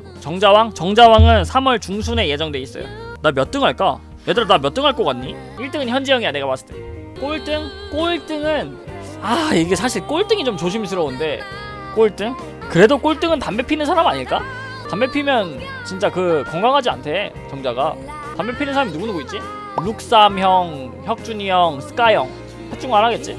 8부 정자왕? 정자왕은 3월 중순에 예정돼 있어요 나 몇 등 할까? 얘들아 나 몇 등 할 것 같니? 1등은 현지 형이야 내가 봤을 때 꼴등? 꼴등은 아 이게 사실 꼴등이 좀 조심스러운데 꼴등? 그래도 꼴등은 담배 피는 사람 아닐까? 담배 피면 진짜 그 건강하지 않대 정자가 담배 피는 사람이 누구누구 있지? 룩삼 형, 혁준이 형, 스카 형 핫중 안 하겠지?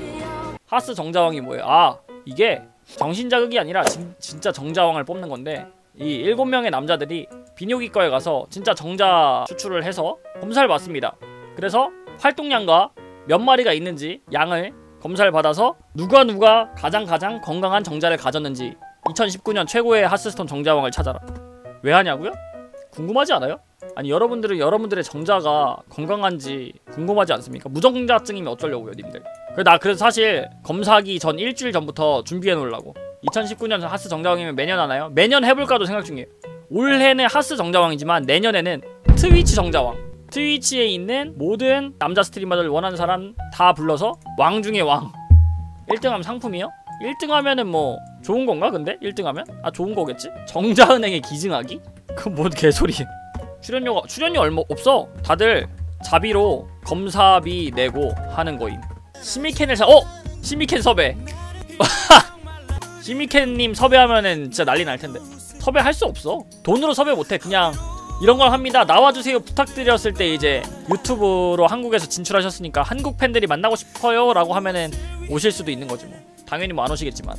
하스 정자왕이 뭐예요? 아 이게 정신자극이 아니라 진, 진짜 정자왕을 뽑는 건데 이 일곱 명의 남자들이 비뇨기과에 가서 진짜 정자 추출을 해서 검사를 받습니다. 그래서 활동량과 몇 마리가 있는지 양을 검사를 받아서 누가 누가 가장 가장 건강한 정자를 가졌는지 2019년 최고의 하스스톤 정자왕을 찾아라. 왜 하냐고요? 궁금하지 않아요? 아니 여러분들은 여러분들의 정자가 건강한지 궁금하지 않습니까? 무정자증이면 어쩌려고요, 님들? 그래 나 그래서 사실 검사하기 전 일주일 전부터 준비해 놓으려고. 2019년 하스 정자왕이면 매년 하나요? 매년 해볼까도 생각 중이에요. 올해는 하스 정자왕이지만 내년에는 트위치 정자왕. 트위치에 있는 모든 남자 스트리머들 원하는 사람 다 불러서 왕 중의 왕. 1등하면 상품이요? 1등하면은 뭐 좋은 건가 근데? 1등하면? 아 좋은 거겠지? 정자은행에 기증하기? 그건 뭔 개소리 출연료가 출연료 얼마 없어 다들 자비로 검사비 내고 하는 거임 시미켄을 사 어! 시미켄 섭외 시미켄님 섭외하면은 진짜 난리 날 텐데. 섭외할 수 없어. 돈으로 섭외 못해. 그냥 이런 걸 합니다. 나와주세요. 부탁드렸을 때 이제 유튜브로 한국에서 진출하셨으니까 한국 팬들이 만나고 싶어요 라고 하면은 오실 수도 있는 거지 뭐. 당연히 뭐 안 오시겠지만